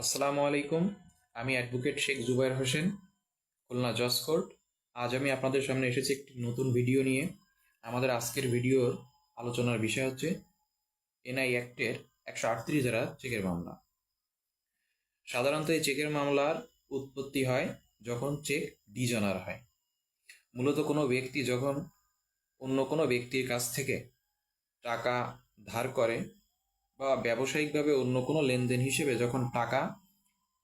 আসসালামু আলাইকুম, আমি অ্যাডভোকেট শেখ জুবাইর হোসেন, খুলনা জজ কোর্ট। আজ আমি আপনাদের সামনে এসেছি একটি নতুন ভিডিও নিয়ে। আমাদের আজকের ভিডিওর আলোচনার বিষয় হচ্ছে এনআই অ্যাক্টের একশো আটত্রিশ ধারা চেকের মামলা। সাধারণত এই চেকের মামলার উৎপত্তি হয় যখন চেক ডিজনার হয়। মূলত কোনো ব্যক্তি যখন অন্য কোনো ব্যক্তির কাছ থেকে টাকা ধার করে বা ব্যবসায়িকভাবে অন্য কোনো লেনদেন হিসেবে যখন টাকা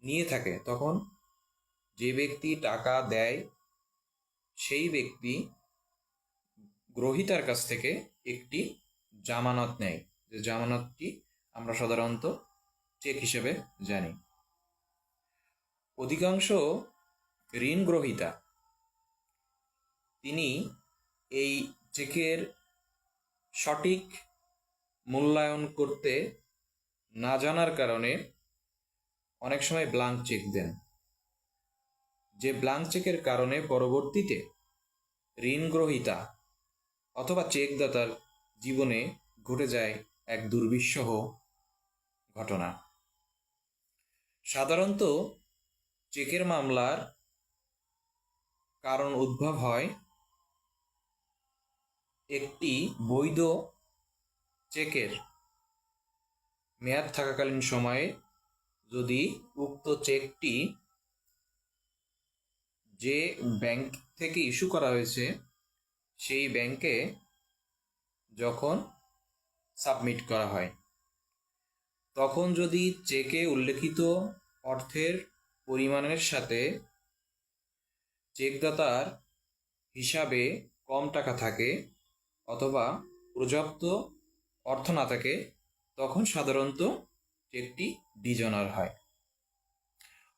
নিয়ে থাকে, তখন যে ব্যক্তি টাকা দেয়, সেই ব্যক্তি গ্রহিতার কাছ থেকে একটি জামানত নেয়। যে জামানতটি আমরা সাধারণত চেক হিসেবে জানি। অধিকাংশ ঋণ গ্রহিতা তিনি এই চেকের সঠিক মূল্যায়ন করতে না জানার কারণে অনেক সময় ব্লাঙ্ক চেক দেন। যে ব্লাঙ্ক চেকের কারণে পরবর্তীতে ঋণ গ্রহিতা অথবা চেকদাতার জীবনে ঘটে যায় এক দুর্বিষহ ঘটনা। সাধারণত চেকের মামলার কারণ উদ্ভব হয় একটি বৈধ চেকের মেয়াদ থাকাকালীন সময়ে যদি উক্ত চেকটি যে ব্যাংক থেকে ইস্যু করা হয়েছে, সেই ব্যাংকে যখন সাবমিট করা হয়, তখন যদি চেকে উল্লেখিত অর্থের পরিমাণের সাথে চেকদাতার হিসাবে কম টাকা থাকে অথবা পর্যাপ্ত অর্থ না থাকে, তখন সাধারণত চেকটি ডিজনার হয়।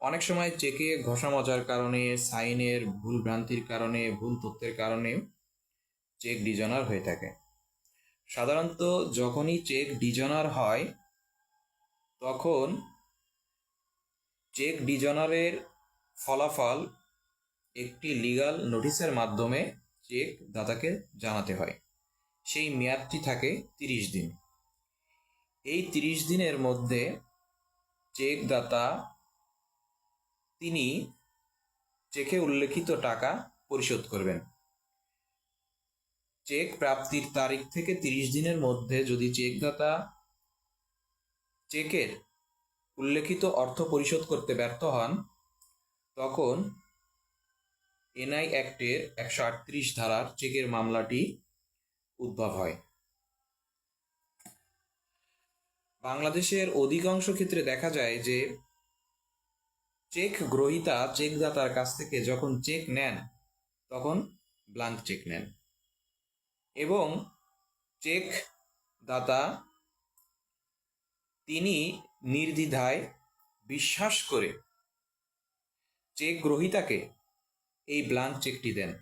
অনেক সময় চেকে ঘষা মজার কারণে সাইনের ভুল ভ্রান্তির কারণে, ভুল তথ্যের কারণে চেক ডিজনার হয়ে থাকে। সাধারণত যখনই চেক ডিজনার হয়, তখন চেক ডিজনারের ফলাফল একটি লিগাল নোটিশের মাধ্যমে চেক দাতাকে জানাতে হয়। সেই মেয়াদটি থাকে তিরিশ দিন। এই তিরিশ দিনের মধ্যে চেক দাতা তিনি চেকে উল্লেখিত টাকা পরিশোধ করবেন। চেক প্রাপ্তির তারিখ থেকে তিরিশ দিনের মধ্যে যদি চেকদাতা চেকের উল্লেখিত অর্থ পরিশোধ করতে ব্যর্থ হন, তখন এনআই অ্যাক্টের একশো আটত্রিশ ধারার চেকের মামলাটি উদ্ভব হয়। বাংলাদেশের অধিকাংশ ক্ষেত্রে দেখা যায় যে চেক গ্রহিতা, চেকদাতার কাছ থেকে যখন চেক নেন, তখন ব্লাঙ্ক চেক নেন। এবং চেক দাতা তিনি নির্দ্বিধায় বিশ্বাস করে চেক গ্রহিতাকে এই ব্লাঙ্ক চেকটি দেন।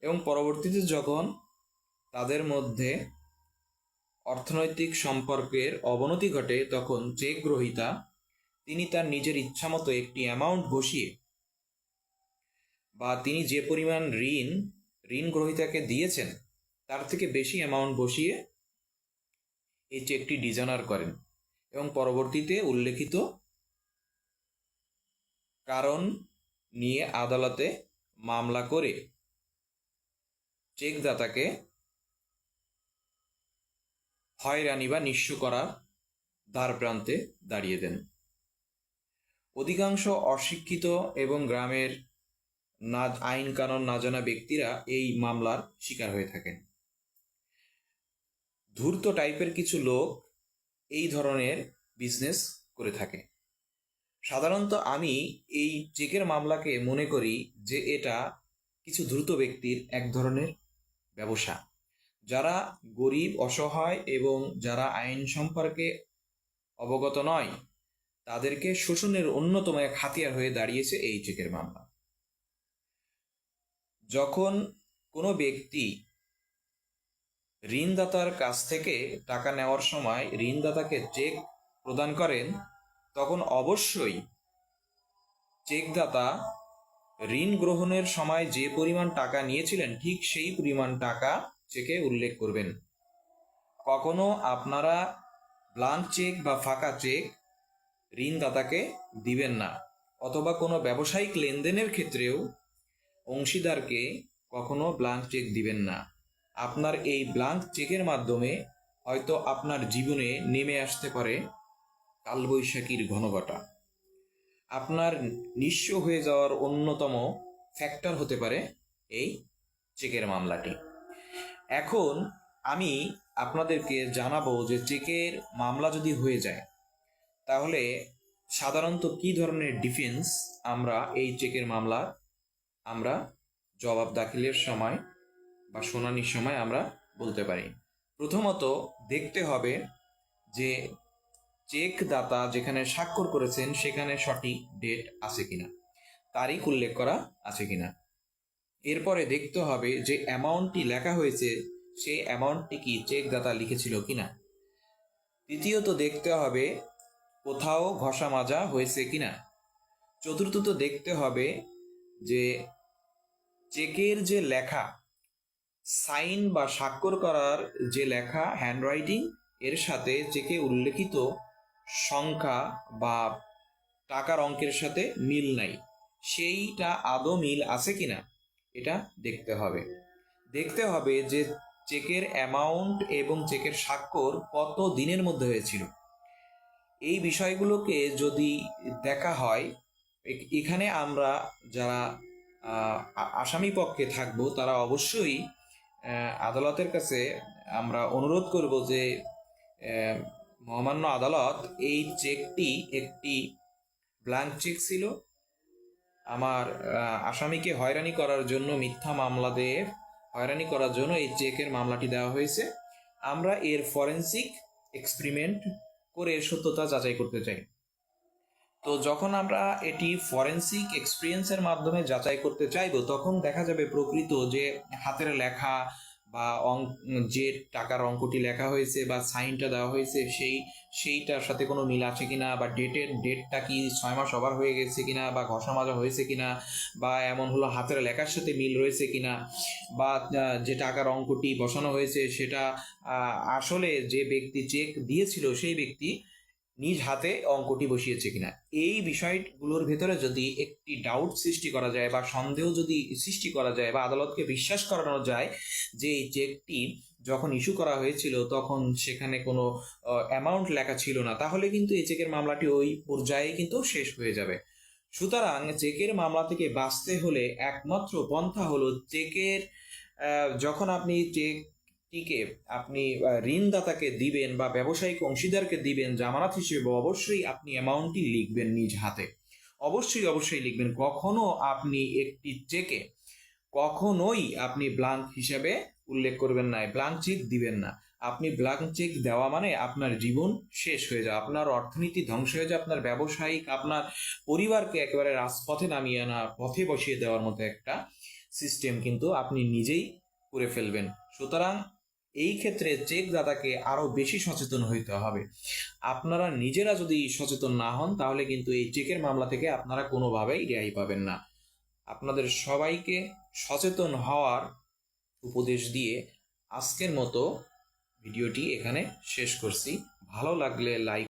এবং পরবর্তীতে যখন তাদের মধ্যে অর্থনৈতিক সম্পর্কের অবনতি ঘটে তখন চেক গ্রহিতা, তিনি তার নিজের ইচ্ছামতো একটি অ্যামাউন্ট বসিয়ে বা তিনি যে পরিমাণ ঋণ ঋণ গ্রহিতাকে দিয়েছেন, তার থেকে বেশি অ্যামাউন্ট বসিয়ে এই চেকটি ডিজাইনার করেন এবং পরবর্তীতে উল্লেখিত কারণ নিয়ে আদালতে মামলা করে চেকদাতাকে হয়রানি বা নিঃস্ব করা দ্বার প্রান্তে দাঁড়িয়ে দেন। অধিকাংশ অশিক্ষিত এবং গ্রামের না আইন কানুন না জানা ব্যক্তিরা এই মামলার শিকার হয়ে থাকেন। ধূর্ত টাইপের কিছু লোক এই ধরনের বিজনেস করে থাকে। সাধারণত আমি এই চেকের মামলাকে মনে করি যে এটা কিছু দ্রুত ব্যক্তির এক ধরনের ব্যবসা। যারা গরিব, অসহায় এবং যারা আইন সম্পর্কে অবগত নয়, তাদেরকে শোষণের অন্যতম এক হাতিয়ার হয়ে দাঁড়িয়েছে এই চেকের মামলা। যখন কোনো ব্যক্তি ঋণদাতার কাছ থেকে টাকা নেওয়ার সময় ঋণদাতাকে চেক প্রদান করেন, তখন অবশ্যই চেকদাতা ঋণ গ্রহণের সময় যে পরিমাণ টাকা নিয়েছিলেন, ঠিক সেই পরিমাণ টাকা চেকে উল্লেখ করবেন। কখনো আপনারা ব্লাঙ্ক চেক বা ফাঁকা চেক ঋণদাতাকে দিবেন না, অথবা কোনো ব্যবসায়িক লেনদেনের ক্ষেত্রেও অংশীদারকে কখনো ব্লাঙ্ক চেক দিবেন না। আপনার এই ব্লাঙ্ক চেকের মাধ্যমে হয়তো আপনার জীবনে নেমে আসতে পারে কালবৈশাখীর ঘনঘটা। আপনার নিঃস্ব হয়ে যাওয়ার অন্যতম ফ্যাক্টর হতে পারে এই চেকের মামলাটি। এখন আমি আপনাদেরকে জানাব যে চেকের মামলা যদি হয়ে যায়, তাহলে সাধারণত কি ধরনের ডিফেন্স আমরা এই চেকের মামলা আমরা জবাব দাখিলের সময় বা শুনানির সময় আমরা বলতে পারি? প্রথমত দেখতে হবে যে চেক দাতা যেখানে স্বাক্ষর করেছেন, সেখানে সঠিক ডেট আছে কিনা, তারিখ উল্লেখ করা আছে কিনা। এরপরে দেখতে হবে যে অ্যামাউন্টটি লেখা হয়েছে, সেই অ্যামাউন্টটি কি চেক দাতা লিখেছিল কিনা। তৃতীয়ত দেখতে হবে কোথাও ঘষা মাজা হয়েছে কি কিনা। চতুর্থত দেখতে হবে যে চেকের যে লেখা, সাইন বা স্বাক্ষর করার যে লেখা, হ্যান্ডরাইটিং, এর সাথে চেকে উল্লেখিত সংখ্যা বা টাকার অঙ্কের সাথে মিল নাই। সেইটা আদৌ মিল আছে কিনা? এটা দেখতে হবে। দেখতে হবে যে চেকের অ্যামাউন্ট এবং চেকের স্বাক্ষর কত দিনের মধ্যে হয়েছিল। এই বিষয়গুলোকে যদি দেখা হয় এখানে আমরা যারা আসামি পক্ষে থাকব, তারা অবশ্যই আদালতের কাছে আমরা অনুরোধ করব যে মহামান্য আদালত এই চেকটি একটি ব্ল্যাঙ্ক চেক ছিল। আমার আসামিকে হয়রানি করার জন্য মিথ্যা মামলা দিয়ে হয়রানি করার জন্য এই চেকের মামলাটি দেওয়া হয়েছে। আমরা এর ফরেন্সিক এক্সপেরিমেন্ট করে সত্যতা যাচাই করতে চাই। তো যখন আমরা এটি ফরেন্সিক এক্সপিরিয়েন্সের মাধ্যমে যাচাই করতে চাইব, তখন দেখা যাবে প্রকৃত যে হাতের লেখা বা অঙ্ক যে টাকার অঙ্কটি লেখা হয়েছে বা সাইনটা দেওয়া হয়েছে, সেই, সেইটার সাথে কোনো মিল আছে কিনা বা ডেটের, ডেটটা কি ছয় মাস ওভার হয়ে গেছে কিনা বা ঘষা মাজা হয়েছে কিনা বা এমন হলো হাতের লেখার সাথে মিল রয়েছে কিনা বা যে টাকার অঙ্কটি বসানো হয়েছে সেটা আসলে যে ব্যক্তি চেক দিয়েছিল সেই ব্যক্তি নিজ হাতে অঙ্কটি বসিয়েছে কিনা। এই বিষয়গুলোর ভেতরে যদি একটি ডাউট সৃষ্টি করা যায় বা সন্দেহ যদি সৃষ্টি করা যায় বা আদালতকে বিশ্বাস করানো যায় যে এই চেকটি যখন ইস্যু করা হয়েছিল তখন সেখানে কোনো অ্যামাউন্ট লেখা ছিল না, তাহলে কিন্তু এই চেকের মামলাটি ওই পর্যায়ে কিন্তু শেষ হয়ে যাবে। সুতরাং চেকের মামলা থেকে বাঁচতে হলে একমাত্র পন্থা হলো চেকের যখন আপনি চেকটিকে আপনি ঋণদাতাকে দিবেন বা ব্যবসায়িক অংশীদারকে দিবেন, জামানত হিসেবে অবশ্যই আপনি অ্যামাউন্টটি লিখবেন নিজ হাতে। অবশ্যই অবশ্যই লিখবেন। কখনো আপনি একটি চেকে কখনোই আপনি ব্লাঙ্ক হিসেবে উল্লেখ করবেন না ব্লাঙ্ক চেক দিবেন না। আপনি ব্লাঙ্ক চেক দেওয়া মানে আপনার জীবন শেষ হয়ে যাওয়া, আপনার অর্থনীতি ধ্বংস হয়ে যাওয়া, আপনার ব্যবসায়িক, আপনার পরিবারকে একেবারে রাজপথে নামিয়ে আনা, পথে বসিয়ে দেওয়ার মতো একটা সিস্টেম কিন্তু আপনি নিজেই করে ফেলবেন। সুতরাং এই ক্ষেত্রে চেক দাতাকে আরও বেশি সচেতন হইতে হবে। আপনারা নিজেরা যদি সচেতন না হন, তাহলে কিন্তু এই চেকের মামলা থেকে আপনারা কোনোভাবেই রেহাই পাবেন না। আপনাদের সবাইকে সচেতন হওয়ার উপদেশ দিয়ে আজকের মতো ভিডিওটি এখানে শেষ করছি। ভালো লাগলে লাইক